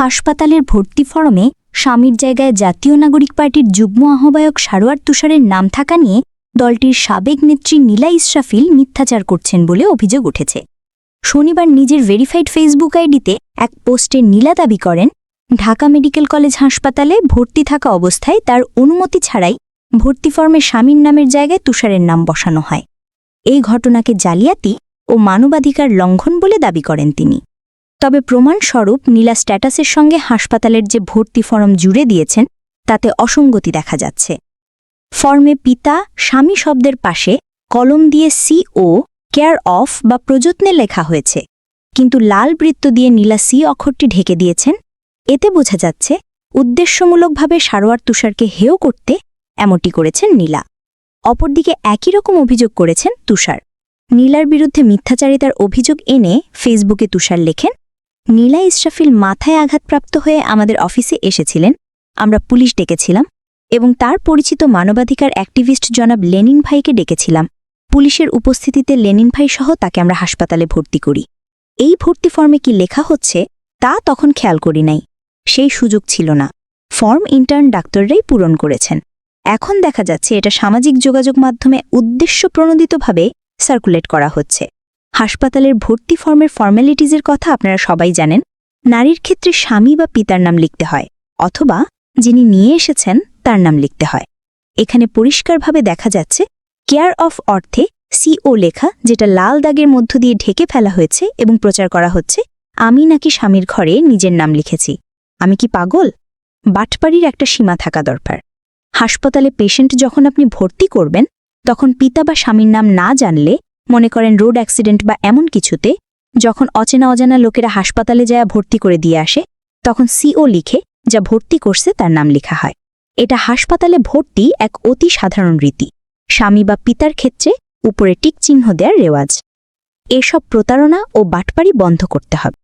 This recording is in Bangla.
হাসপাতালের ভর্তি ফরমে স্বামীর জায়গায় জাতীয় নাগরিক পার্টির যুগ্ম আহ্বায়ক সারোয়ার তুষারের নাম থাকা নিয়ে দলটির সাবেক নেত্রী নীলা ইসরাফিল মিথ্যাচার করছেন বলে অভিযোগ উঠেছে। শনিবার নিজের ভেরিফাইড ফেসবুক আইডিতে এক পোস্টে নীলা দাবি করেন, ঢাকা মেডিকেল কলেজ হাসপাতালে ভর্তি থাকা অবস্থায় তার অনুমতি ছাড়াই ভর্তি ফর্মে স্বামীর নামের জায়গায় তুষারের নাম বসানো হয়। এই ঘটনাকে জালিয়াতি ও মানবাধিকার লঙ্ঘন বলে দাবি করেন তিনি। তবে প্রমাণস্বরূপ নীলা স্ট্যাটাসের সঙ্গে হাসপাতালের যে ভর্তি ফরম জুড়ে দিয়েছেন, তাতে অসঙ্গতি দেখা যাচ্ছে। ফর্মে পিতা, স্বামী শব্দের পাশে কলম দিয়ে সিও কেয়ার অফ বা প্রযত্নে লেখা হয়েছে। কিন্তু লাল বৃত্ত দিয়ে নীলা সি অক্ষরটি ঢেকে দিয়েছেন। এতে বোঝা যাচ্ছে, উদ্দেশ্যমূলকভাবে সারোয়ার তুষারকে হেয় করতে এমনটি করেছেন নীলা। অপরদিকে একই রকম অভিযোগ করেছেন তুষার। নীলার বিরুদ্ধে মিথ্যাচারিতার অভিযোগ এনে ফেসবুকে তুষার লেখেন নীলা ইসরাফিল মাথায় আঘাতপ্রাপ্ত হয়ে আমাদের অফিসে এসেছিলেন। আমরা পুলিশ ডেকেছিলাম এবং তার পরিচিত মানবাধিকার অ্যাক্টিভিস্ট জনাব লেনিন ভাইকে ডেকেছিলাম। পুলিশের উপস্থিতিতে লেনিন ভাই সহ তাকে আমরা হাসপাতালে ভর্তি করি। এই ভর্তি ফর্মে কি লেখা হচ্ছে, তা তখন খেয়াল করি নাই। সেই সুযোগ ছিল না। ফর্ম ইন্টার্ন ডাক্তাররাই পূরণ করেছেন। এখন দেখা যাচ্ছে এটা সামাজিক যোগাযোগ মাধ্যমে উদ্দেশ্যপ্রণোদিতভাবে সার্কুলেট করা হচ্ছে। হাসপাতালের ভর্তি ফর্মের ফর্ম্যালিটিজের কথা আপনারা সবাই জানেন। নারীর ক্ষেত্রে স্বামী বা পিতার নাম লিখতে হয়, অথবা যিনি নিয়ে এসেছেন তার নাম লিখতে হয়। এখানে পরিষ্কারভাবে দেখা যাচ্ছে, কেয়ার অফ অর্থে সিও লেখা, যেটা লাল দাগের মধ্য দিয়ে ঢেকে ফেলা হয়েছে এবং প্রচার করা হচ্ছে, আমি নাকি স্বামীর ঘরে নিজের নাম লিখেছি। আমি কি পাগল? বাটপাড়ির একটা সীমা থাকা দরকার। হাসপাতালে পেশেন্ট যখন আপনি ভর্তি করবেন, তখন পিতা বা স্বামীর নাম না জানলে মনে করেন রোড অ্যাক্সিডেন্ট বা এমন কিছুতে, যখন অচেনা অজানা লোকেরা হাসপাতালে যায় ভর্তি করে দিয়ে আসে, তখন সিও লিখে যা ভর্তি করছে তার নাম লেখা হয়। এটা হাসপাতালে ভর্তি এক অতি সাধারণ রীতি। স্বামী বা পিতার ক্ষেত্রে উপরে টিক চিহ্ন দেওয়ার রেওয়াজ। এসব প্রতারণা ও বাটপাড়ি বন্ধ করতে হবে।